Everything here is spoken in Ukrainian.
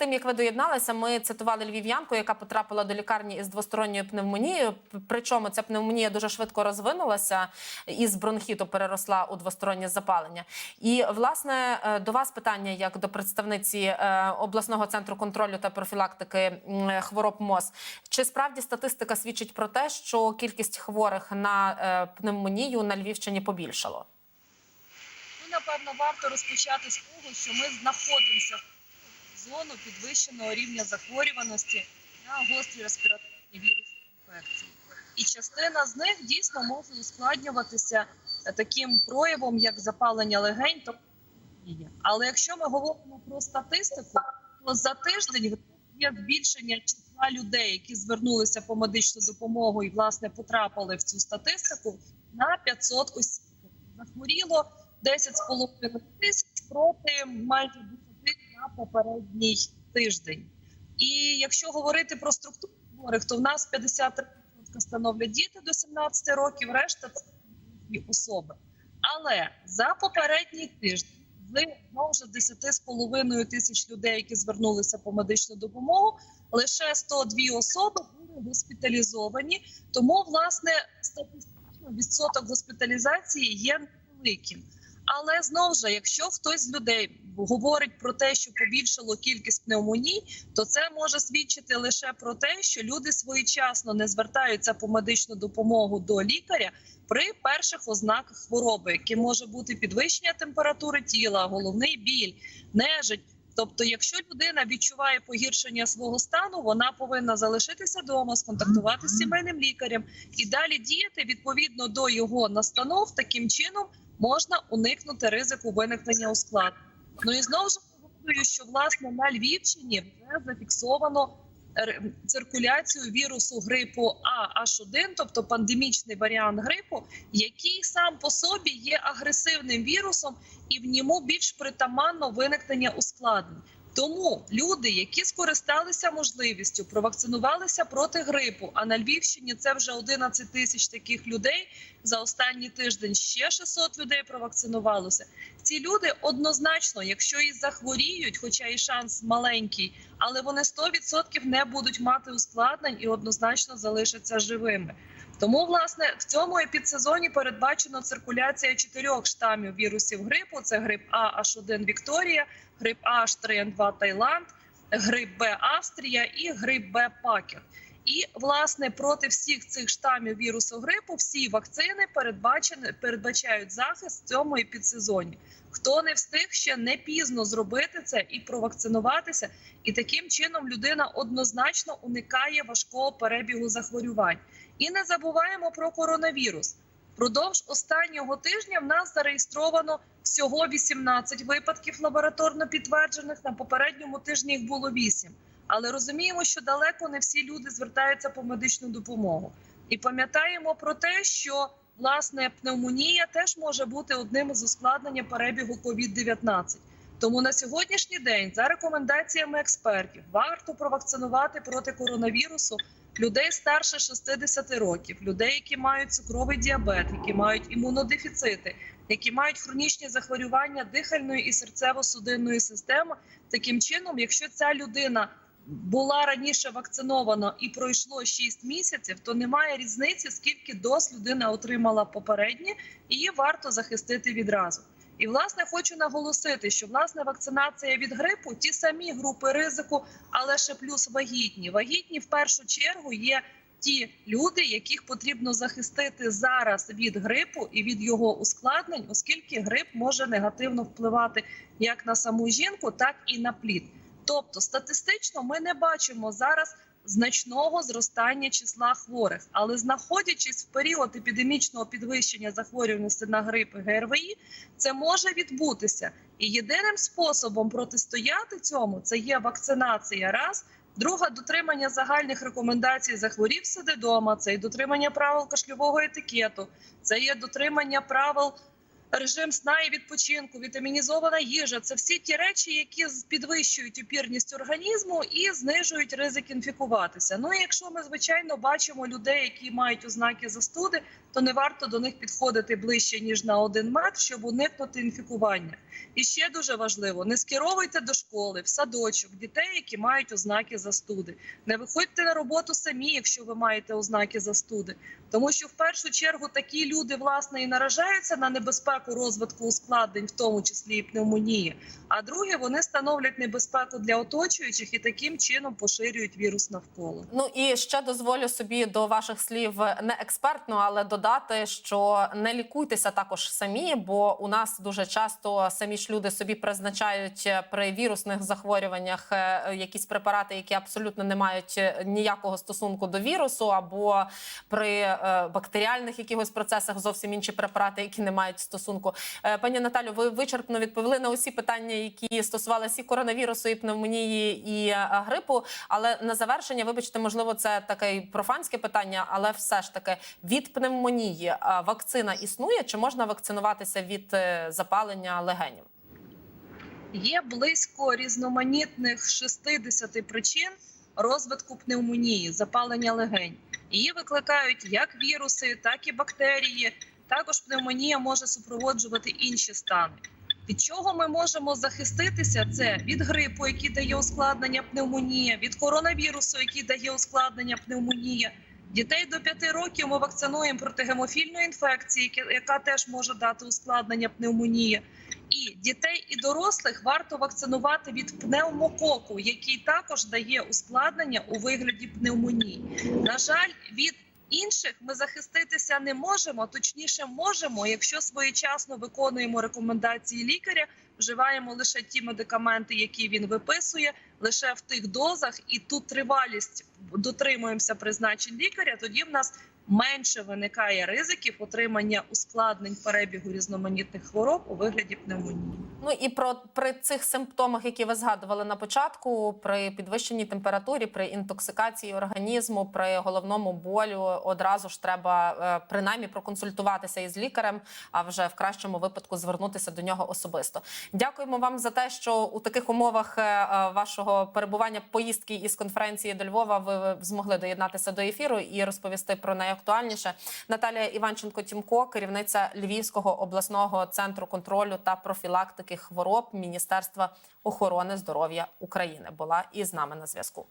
тим як ви доєдналися, ми цитували львів'янку, яка потрапила до лікарні із двосторонньою пневмонією. Причому ця пневмонія дуже швидко розвинулася і з бронхіту переросла у двостороннє запалення. І власне е, до вас питання як до представниці е, обласного центру контролю та профілактики хвороб МОЗ. Чи справді статистика свідчить про те, що кількість хворих на е, пневмонію на Львівщині побільшало? Напевно, варто розпочати з того, що ми знаходимося зону підвищеного рівня захворюваності на гострі респіраторні вірусні інфекції. І частина з них дійсно може ускладнюватися е, таким проявом, як запалення легень. Тобто. Але якщо ми говоримо про статистику, то за тиждень є збільшення числа людей, які звернулися по медичну допомогу і власне потрапили в цю статистику на 500 осіб. Захворіло 10,5 тисяч проти майже 10 попередній тиждень. І якщо говорити про структуру хворих, то в нас 53% становлять діти до 17 років, решта це особи. Але за попередній тиждень з вже 10,5 тисяч людей, які звернулися по медичну допомогу, лише 102 особи були госпіталізовані. Тому, власне, статистично відсоток госпіталізації є невеликим. Але знову ж, якщо хтось з людей говорить про те, що побільшало кількість пневмоній, то це може свідчити лише про те, що люди своєчасно не звертаються по медичну допомогу до лікаря при перших ознаках хвороби, які може бути підвищення температури тіла, головний біль, нежить. Тобто, якщо людина відчуває погіршення свого стану, вона повинна залишитися вдома, сконтактувати з сімейним лікарем і далі діяти відповідно до його настанов. Таким чином можна уникнути ризику виникнення ускладнень. Ну і знову ж говорю, що власне на Львівщині вже зафіксовано циркуляцію вірусу грипу А H1, тобто пандемічний варіант грипу, який сам по собі є агресивним вірусом, і в ньому більш притаманно виникнення ускладнень. Тому люди, які скористалися можливістю, провакцинувалися проти грипу. А на Львівщині це вже 11 тисяч таких людей. За останній тиждень ще 600 людей провакцинувалося. Ці люди однозначно, якщо і захворіють, хоча і шанс маленький, але вони 100% не будуть мати ускладнень і однозначно залишаться живими. Тому, власне, в цьому епідсезоні передбачено циркуляція чотирьох штамів вірусів грипу: це грип А H1 Вікторія, грип А H3N2 Таїланд, грип Б Австрія і грип Б Пакер. І власне проти всіх цих штамів вірусу грипу всі вакцини передбачають захист в цьому епідсезоні. Хто не встиг ще не пізно зробити це і провакцинуватися, і таким чином людина однозначно уникає важкого перебігу захворювань. І не забуваємо про коронавірус. Продовж останнього тижня в нас зареєстровано всього 18 випадків лабораторно підтверджених. На попередньому тижні їх було 8. Але розуміємо, що далеко не всі люди звертаються по медичну допомогу. І пам'ятаємо про те, що власне пневмонія теж може бути одним із ускладнень перебігу COVID-19. Тому на сьогоднішній день, за рекомендаціями експертів, варто провакцинувати проти коронавірусу людей старше 60 років, людей, які мають цукровий діабет, які мають імунодефіцити, які мають хронічні захворювання дихальної і серцево-судинної системи. Таким чином, якщо ця людина була раніше вакцинована і пройшло 6 місяців, то немає різниці, скільки доз людина отримала попереднє, і її варто захистити відразу. І власне хочу наголосити, що власне вакцинація від грипу ті самі групи ризику, але ще плюс вагітні. Вагітні в першу чергу є ті люди, яких потрібно захистити зараз від грипу і від його ускладнень, оскільки грип може негативно впливати як на саму жінку, так і на плід. Тобто статистично ми не бачимо зараз значного зростання числа хворих, але знаходячись в період епідемічного підвищення захворюваності на грип ГРВІ, це може відбутися. І єдиним способом протистояти цьому це є вакцинація. Раз друга дотримання загальних рекомендацій захворів сиди вдома, це і дотримання правил кашльового етикету, це є дотримання правил режим сна і відпочинку, вітамінізована їжа це всі ті речі, які підвищують опірність організму і знижують ризик інфікуватися. Ну і якщо ми звичайно бачимо людей, які мають ознаки застуди, то не варто до них підходити ближче ніж на один метр, щоб уникнути інфікування. І ще дуже важливо: не скеровуйте до школи, в садочок дітей, які мають ознаки застуди. Не виходьте на роботу самі, якщо ви маєте ознаки застуди, тому що в першу чергу такі люди власне і наражаються на небезпеку розвитку ускладнень, в тому числі і пневмонії. А друге, вони становлять небезпеку для оточуючих і таким чином поширюють вірус навколо. Ну і ще дозволю собі до ваших слів не експертно, але додати, що не лікуйтеся також самі, бо у нас дуже часто самі ж люди собі призначають е, при вірусних захворюваннях е, якісь препарати, які абсолютно не мають е, ніякого стосунку до вірусу, або при е, бактеріальних якихось процесах зовсім інші препарати, які не мають стосунку. Е, Пані Наталю, ви вичерпно відповіли на усі питання, які стосувалися і коронавірусу, і пневмонії, і е, грипу. Але на завершення, вибачте, можливо, це таке профанське питання, але все ж таки від пневмонії е, вакцина існує? Чи можна вакцинуватися від е, запалення легенів? Є близько різноманітних 60 причин розвитку пневмонії, запалення легень. Її викликають як віруси, так і бактерії. Також пневмонія може супроводжувати інші стани. Від чого ми можемо захиститися? Це від грипу, який дає ускладнення пневмонія, від коронавірусу, який дає ускладнення пневмонія. Дітей до 5 років ми вакцинуємо проти гемофільної інфекції, яка- теж може дати ускладнення пневмонії. І дітей і дорослих варто вакцинувати від пневмококу, який також дає ускладнення у вигляді пневмонії. На жаль, від інших ми захиститися не можемо. Точніше, можемо, якщо своєчасно виконуємо рекомендації лікаря, вживаємо лише ті медикаменти, які він виписує, лише в тих дозах, і ту тривалість дотримуємося призначень лікаря. Тоді в нас менше виникає ризиків отримання ускладнень перебігу різноманітних хвороб у вигляді пневмонії. Ну і про при цих симптомах, які ви згадували на початку, при підвищеній температурі, при інтоксикації організму, при головному болю, одразу ж треба е, принаймні проконсультуватися із лікарем, а вже в кращому випадку звернутися до нього особисто. Дякуємо вам за те, що у таких умовах е, е, вашого перебування поїздки із конференції до Львова ви змогли доєднатися до ефіру і розповісти про найактуальніше. Наталія Іванченко Тімко, керівниця Львівського обласного центру контролю та профілактики хвороб Міністерства охорони здоров'я України, була із нами на зв'язку.